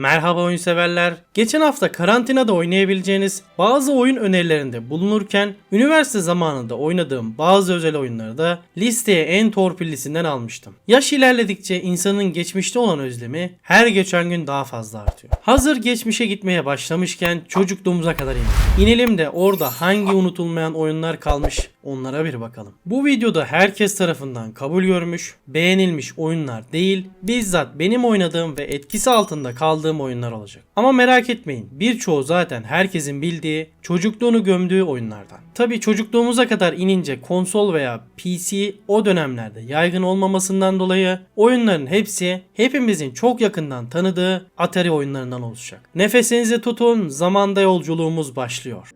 Merhaba oyun severler. Geçen hafta karantinada oynayabileceğiniz bazı oyun önerilerinde bulunurken üniversite zamanında oynadığım bazı özel oyunları da listeye en torpillisinden almıştım. Yaş ilerledikçe insanın geçmişte olan özlemi her geçen gün daha fazla artıyor. Hazır geçmişe gitmeye başlamışken çocukluğumuza kadar inelim. İnelim de orada hangi unutulmayan oyunlar kalmış onlara bir bakalım. Bu videoda herkes tarafından kabul görmüş, beğenilmiş oyunlar değil, bizzat benim oynadığım ve etkisi altında kaldığım oyunlar olacak. Ama merak etmeyin, birçoğu zaten herkesin bildiği, çocukluğunu gömdüğü oyunlardan. Tabi çocukluğumuza kadar inince konsol veya PC o dönemlerde yaygın olmamasından dolayı oyunların hepsi hepimizin çok yakından tanıdığı Atari oyunlarından oluşacak. Nefesinizi tutun, zamanda yolculuğumuz başlıyor.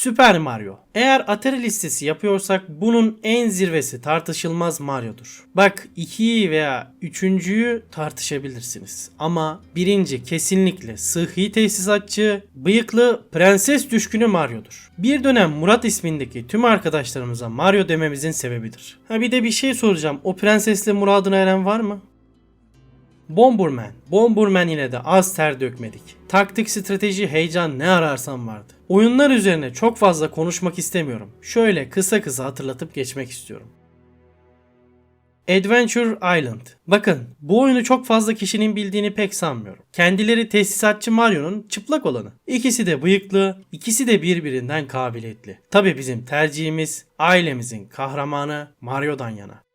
Süper Mario. Eğer Atari listesi yapıyorsak bunun en zirvesi tartışılmaz Mario'dur. Bak 2'yi veya 3.'yü tartışabilirsiniz. Ama birinci kesinlikle sıhhi tesisatçı, bıyıklı, prenses düşkünü Mario'dur. Bir dönem Murat ismindeki tüm arkadaşlarımıza Mario dememizin sebebidir. Ha bir de bir şey soracağım. O prensesle muradına eren var mı? Bomberman. Bomberman ile de az ter dökmedik. Taktik, strateji, heyecan ne ararsam vardı. Oyunlar üzerine çok fazla konuşmak istemiyorum. Şöyle kısa kısa hatırlatıp geçmek istiyorum. Adventure Island. Bakın bu oyunu çok fazla kişinin bildiğini pek sanmıyorum. Kendileri tesisatçı Mario'nun çıplak olanı. İkisi de bıyıklı, ikisi de birbirinden kabiliyetli. Tabi bizim tercihimiz ailemizin kahramanı Mario'dan yana.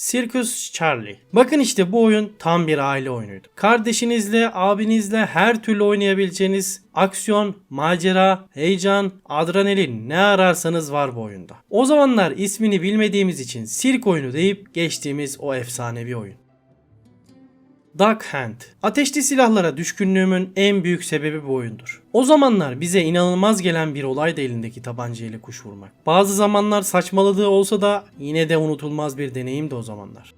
Circus Charlie. Bakın işte bu oyun tam bir aile oyunuydu. Kardeşinizle, abinizle her türlü oynayabileceğiniz aksiyon, macera, heyecan, adrenalin ne ararsanız var bu oyunda. O zamanlar ismini bilmediğimiz için sirk oyunu deyip geçtiğimiz o efsanevi oyun. Duck Hunt. Ateşli silahlara düşkünlüğümün en büyük sebebi bu oyundur. O zamanlar bize inanılmaz gelen bir olaydı elindeki tabancayla kuş vurmak. Bazı zamanlar saçmaladığı olsa da yine de unutulmaz bir deneyimdi o zamanlar.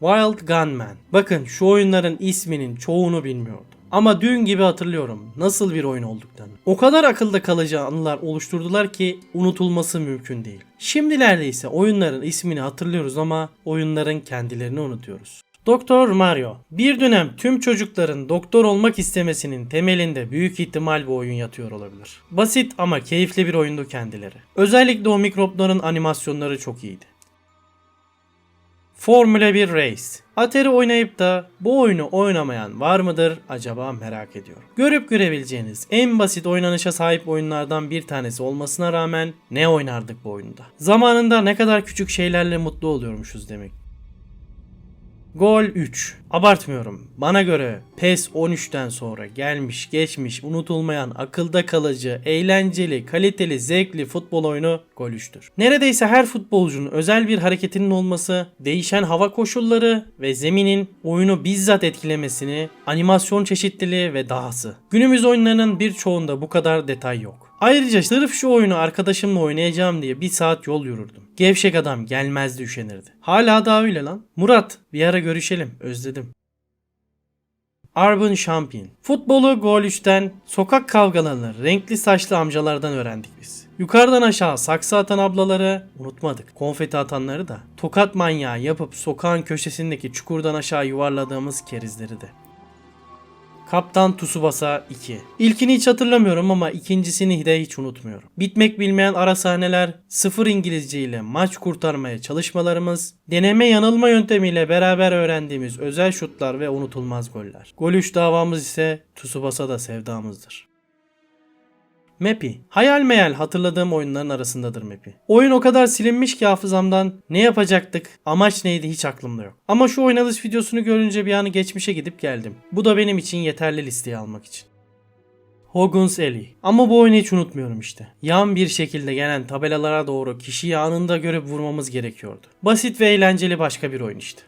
Wild Gunman. Bakın şu oyunların isminin çoğunu bilmiyordum. Ama dün gibi hatırlıyorum nasıl bir oyun olduklarını. O kadar akılda kalıcı anılar oluşturdular ki unutulması mümkün değil. Şimdilerde ise oyunların ismini hatırlıyoruz ama oyunların kendilerini unutuyoruz. Doktor Mario. Bir dönem tüm çocukların doktor olmak istemesinin temelinde büyük ihtimal bu oyun yatıyor olabilir. Basit ama keyifli bir oyundu kendileri. Özellikle o mikropların animasyonları çok iyiydi. Formula 1 Race. Atari oynayıp da bu oyunu oynamayan var mıdır acaba merak ediyorum. Görüp görebileceğiniz en basit oynanışa sahip oyunlardan bir tanesi olmasına rağmen ne oynardık bu oyunda. Zamanında ne kadar küçük şeylerle mutlu oluyormuşuz demek. Gol 3. Abartmıyorum. Bana göre PES 13'ten sonra gelmiş geçmiş unutulmayan akılda kalıcı, eğlenceli, kaliteli, zevkli futbol oyunu Gol 3'tür. Neredeyse her futbolcunun özel bir hareketinin olması, değişen hava koşulları ve zeminin oyunu bizzat etkilemesini, animasyon çeşitliliği ve dahası. Günümüz oyunlarının birçoğunda bu kadar detay yok. Ayrıca sırf şu oyunu arkadaşımla oynayacağım diye bir saat yol yürürdüm. Gevşek adam gelmezdi üşenirdi. Hala da öyle lan. Murat bir ara görüşelim özledim. Urban Champion. Futbolu gol 3'ten, sokak kavgalarını renkli saçlı amcalardan öğrendik biz. Yukarıdan aşağı saksı atan ablaları unutmadık. Konfeti atanları da. Tokat manyağı yapıp sokağın köşesindeki çukurdan aşağı yuvarladığımız kerizleri de. Kaptan Tsubasa 2. İlkini hiç hatırlamıyorum ama ikincisini de hiç unutmuyorum. Bitmek bilmeyen ara sahneler, sıfır İngilizce ile maç kurtarmaya çalışmalarımız, deneme yanılma yöntemiyle beraber öğrendiğimiz özel şutlar ve unutulmaz goller. Gol 3 davamız ise Tsubasa da sevdamızdır. Mappy. Hayal meyal hatırladığım oyunların arasındadır Mappy. Oyun o kadar silinmiş ki hafızamdan ne yapacaktık, amaç neydi hiç aklımda yok. Ama şu oynanış videosunu görünce bir anı geçmişe gidip geldim. Bu da benim için yeterli listeye almak için. Hogun's Alley. Ama bu oyunu hiç unutmuyorum işte. Yan bir şekilde gelen tabelalara doğru kişiyi anında görüp vurmamız gerekiyordu. Basit ve eğlenceli başka bir oyun işte.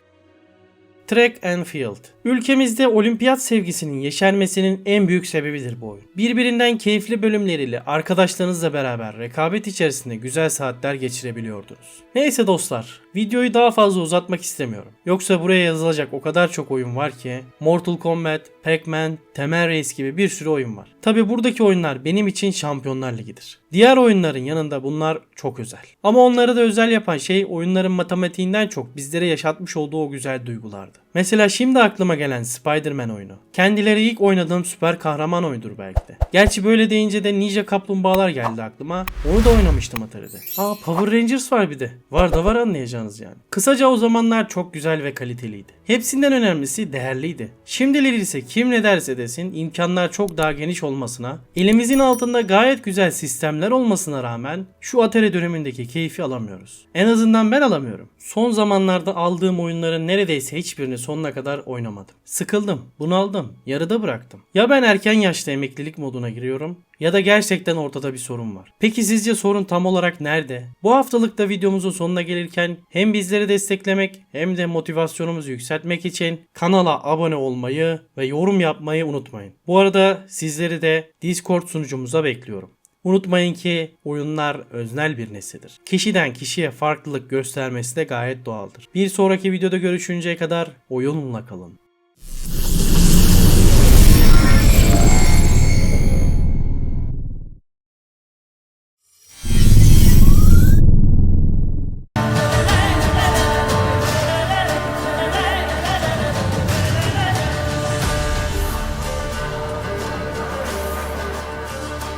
Track and Field. Ülkemizde olimpiyat sevgisinin yeşermesinin en büyük sebebidir bu oyun. Birbirinden keyifli bölümleriyle arkadaşlarınızla beraber rekabet içerisinde güzel saatler geçirebiliyordunuz. Neyse dostlar, videoyu daha fazla uzatmak istemiyorum. Yoksa buraya yazılacak o kadar çok oyun var ki Mortal Kombat, Pac-Man, Temel Reis gibi bir sürü oyun var. Tabi buradaki oyunlar benim için Şampiyonlar Ligi'dir. Diğer oyunların yanında bunlar çok özel. Ama onları da özel yapan şey oyunların matematiğinden çok bizlere yaşatmış olduğu o güzel duygulardı. another. Mesela şimdi aklıma gelen Spider-Man oyunu. Kendileri ilk oynadığım süper kahraman oyundur belki de. Gerçi böyle deyince de Ninja Kaplumbağalar geldi aklıma. Onu da oynamıştım Atari'de. Aa Power Rangers var bir de. Var da var anlayacağınız yani. Kısaca o zamanlar çok güzel ve kaliteliydi. Hepsinden önemlisi değerliydi. Şimdileri ise kim ne derse desin imkanlar çok daha geniş olmasına, elimizin altında gayet güzel sistemler olmasına rağmen şu Atari dönemindeki keyfi alamıyoruz. En azından ben alamıyorum. Son zamanlarda aldığım oyunların neredeyse hiçbirini sonuna kadar oynamadım. Sıkıldım, bunaldım, yarıda bıraktım. Ya ben erken yaşta emeklilik moduna giriyorum ya da gerçekten ortada bir sorun var. Peki sizce sorun tam olarak nerede? Bu haftalıkta videomuzun sonuna gelirken hem bizleri desteklemek hem de motivasyonumuzu yükseltmek için kanala abone olmayı ve yorum yapmayı unutmayın. Bu arada sizleri de Discord sunucumuza bekliyorum. Unutmayın ki oyunlar öznel bir nesnedir. Kişiden kişiye farklılık göstermesi de gayet doğaldır. Bir sonraki videoda görüşünceye kadar oyunla kalın.